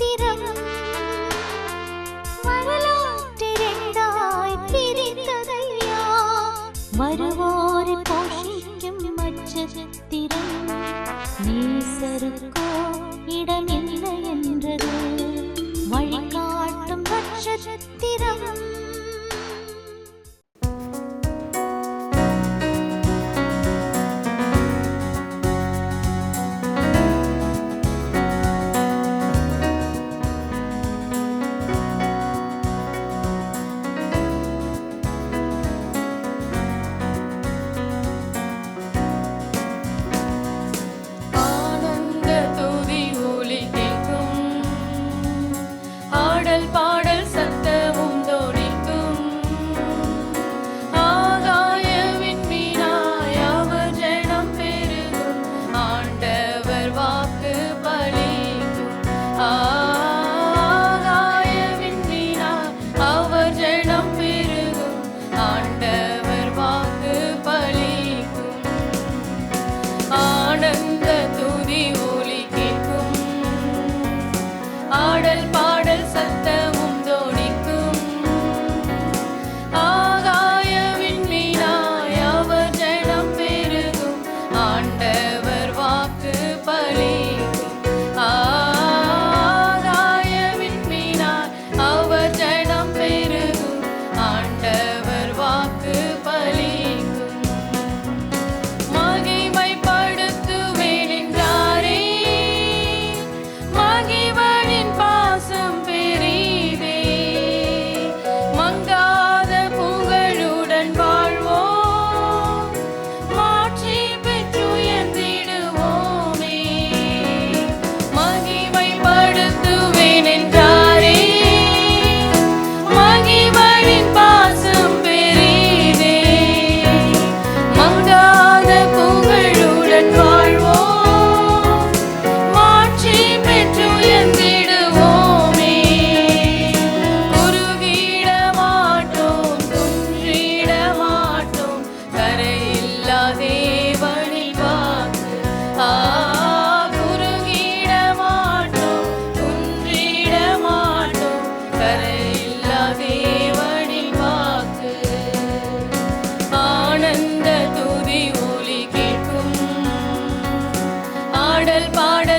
ചിത്തിരം வரலாற்று രണ്ടായി നീ സർക്കോ ഇടമില്ല ஆட பாடல் பாடல்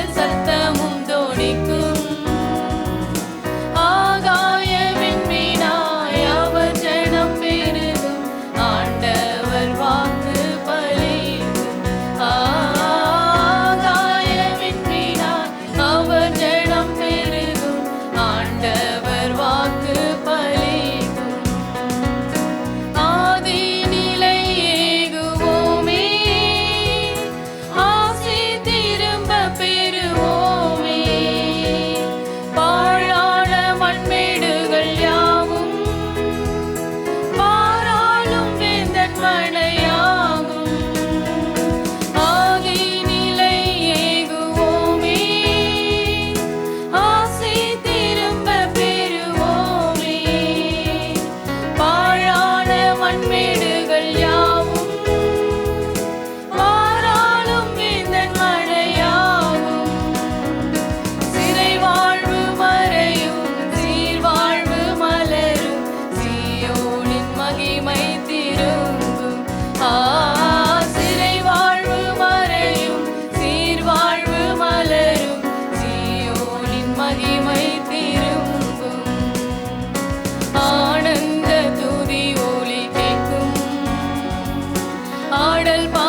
ஆடல் பா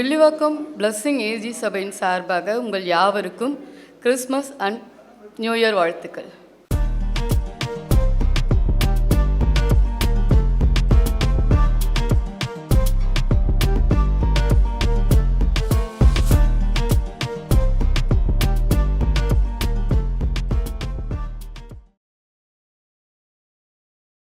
வில்லிவாக்கம் பிளஸ்ஸிங் ஏஜி சபையின் சார்பாக உங்கள் யாவருக்கும் கிறிஸ்மஸ் அண்ட் நியூ இயர் வாழ்த்துக்கள்.